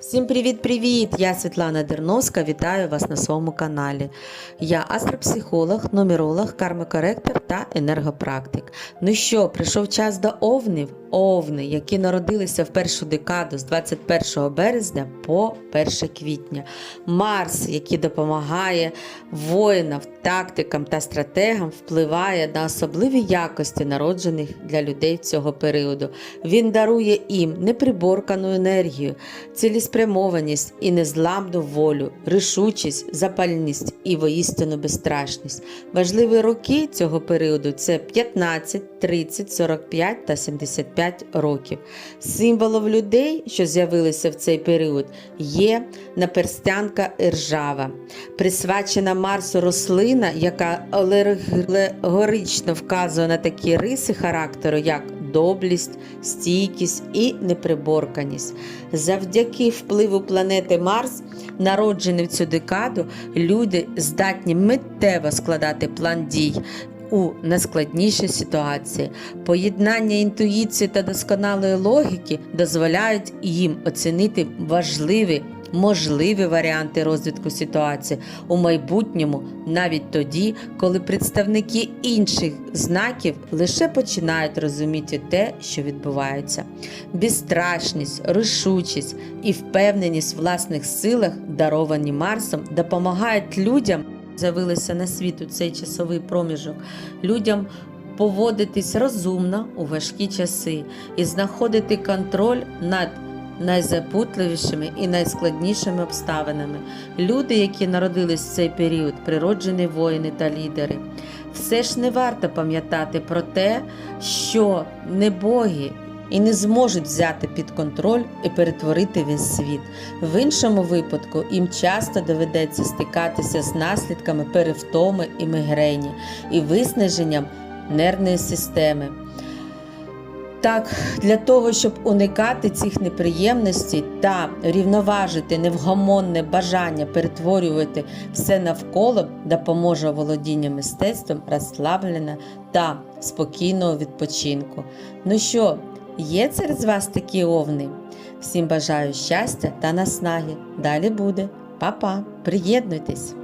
Всім привіт-привіт! Я Світлана Дерновська. Вітаю вас на своєму каналі. Я астропсихолог, нумеролог, кармокоректор та енергопрактик. Ну що, прийшов час до овнів? Овни, які народилися в першу декаду з 21 березня по 1 квітня. Марс, який допомагає воїнам, тактикам та стратегам, впливає на особливі якості народжених для людей цього періоду. Він дарує їм неприборкану енергію, цілеспрямованість і незламну волю, рішучість, запальність і воістину безстрашність. Важливі роки цього періоду це 15, 30, 45 та 75 років. Символом людей, що з'явилися в цей період, є наперстянка іржава, присвячена Марсу рослина, яка алегорично вказує на такі риси характеру, як доблість, стійкість і неприборканість. Завдяки впливу планети Марс, народжені в цю декаду, люди здатні миттєво складати план дій. У найскладнішій ситуації поєднання інтуїції та досконалої логіки дозволяють їм оцінити важливі можливі варіанти розвитку ситуації у майбутньому, навіть тоді, коли представники інших знаків лише починають розуміти те, що відбувається. Безстрашність, рішучість і впевненість в власних силах, даровані Марсом, допомагають людям, з'явилися на світ у цей часовий проміжок, людям. Поводитись розумно у важкі часи і знаходити контроль над найзапутливішими і найскладнішими обставинами. Люди, які народились в цей період, природжені воїни та лідери. Все ж не варто пам'ятати про те, що не боги і не зможуть взяти під контроль і перетворити весь світ. В іншому випадку їм часто доведеться стикатися з наслідками перевтоми і мігрені, і виснаженням нервної системи. Так, для того, щоб уникати цих неприємностей та рівноважити невгомонне бажання перетворювати все навколо, допоможе володіння мистецтвом розслаблення та спокійного відпочинку. Ну що, є серед вас такі овни? Всім бажаю щастя та наснаги. Далі буде. Па-па, приєднуйтесь!